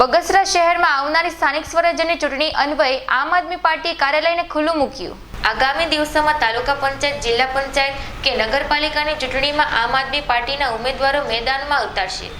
બગસરા શહેરમાં આવનારી સ્થાનિક સ્વરાજ્યની ચૂંટણી અન્વયે આમ આદમી પાર્ટીએ કાર્યાલયને ખુલ્લું મૂક્યું. આગામી દિવસોમાં તાલુકા પંચાયત, જિલ્લા પંચાયત કે નગરપાલિકાની ચૂંટણીમાં આમ આદમી પાર્ટીના ઉમેદવારો મેદાનમાં ઉતારશે.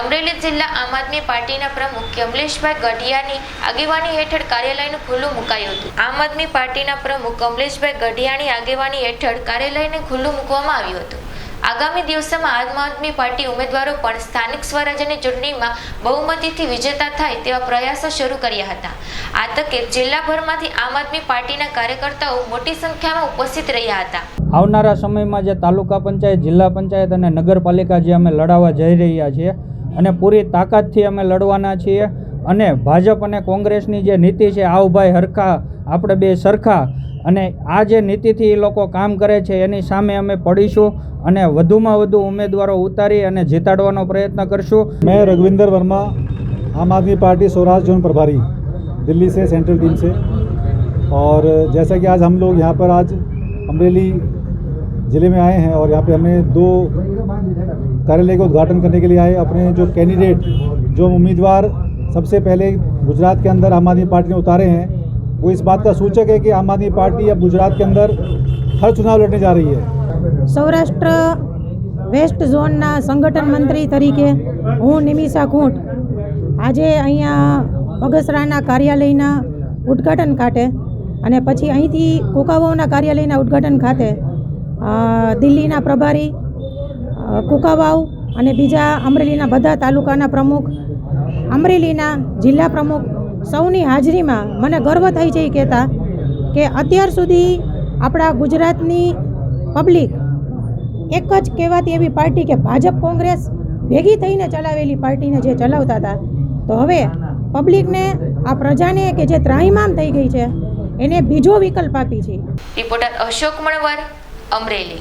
અમરેલી જિલ્લા આમ આદમી પાર્ટીના પ્રમુખ કમલેશભાઈ ગઢિયાની આગેવાની હેઠળ કાર્યાલયનું ખુલ્લું મુકાયું હતું. આમ આદમી પાર્ટીના પ્રમુખ કમલેશભાઈ ગઢિયાની આગેવાની હેઠળ કાર્યાલયને ખુલ્લું મૂકવામાં આવ્યું હતું. આગામી દિવસોમાં આમ આદમી પાર્ટી ઉમેદવારો પણ સ્થાનિક સ્વરાજ્યની ચૂંટણીમાં બહુમતીથી વિજેતા થાય તેવા પ્રયાસો શરૂ કર્યા હતા. આ તકે જિલ્લાભરમાંથી આમ આદમી પાર્ટીના કાર્યકર્તાઓ મોટી સંખ્યામાં ઉપસ્થિત રહ્યા હતા. આવનારા સમયમાં જે તાલુકા પંચાયત, જિલ્લા પંચાયત અને નગરપાલિકા જે અમે લડાવવા જઈ રહ્યા છીએ અને પૂરી તાકાતથી અમે લડવાના છીએ અને ભાજપ અને કોંગ્રેસની જે નીતિ છે આવભાઈ હરખા, આપણે બે સરખા અને આ જે નીતિથી એ લોકો કામ કરે છે એની સામે અમે પડીશું અને વધુમાં વધુ ઉમેદવારો ઉતારી અને જીતાડવાનો પ્રયત્ન કરશું मैं रघुविंदर वर्मा आम आदमी पार्टी स्वराज जोन प्रभारी दिल्ली से सेंट्रल टीम से और जैसा कि आज हम लोग यहाँ पर आज अमरेली ज़िले में आए हैं और यहाँ पे हमें दो कार्यालय का उद्घाटन करने के लिए आए अपने जो कैंडिडेट जो उम्मीदवार सबसे पहले गुजरात के अंदर आम आदमी पार्टी ने उतारे हैं वो इस बात का सूचक है कि आम आदमी पार्टी अब गुजरात के अंदर हर चुनाव लड़ने जा रही है સૌરાષ્ટ્ર વેસ્ટ ઝોનના સંગઠન મંત્રી તરીકે હું નિમિષા ખૂંટ આજે અહીંયા બગસરાના કાર્યાલયના ઉદ્ઘાટન ખાતે અને પછી અહીંથી કુકાવાવના કાર્યાલયના ઉદ્ઘાટન ખાતે અ, દિલ્હીના પ્રભારી અ, કુકાવાવ અને બીજા અમરેલીના બધા તાલુકાના પ્રમુખ અમરેલીના જિલ્લા પ્રમુખ સૌની હાજરીમાં મને ગર્વ થઈ છે એ કહેતા કે અત્યાર સુધી આપણા ગુજરાતની પબ્લિક એક જ કહેવાતી એવી પાર્ટી કે ભાજપ કોંગ્રેસ ભેગી થઈને ચલાવેલી પાર્ટીને જે ચલાવતા હતા. તો હવે પબ્લિકને આ પ્રજાને કે જે ત્રાહિમામ થઈ ગઈ છે, એને બીજો વિકલ્પ આપી છે. રિપોર્ટર અશોક મણવર, અમરેલી.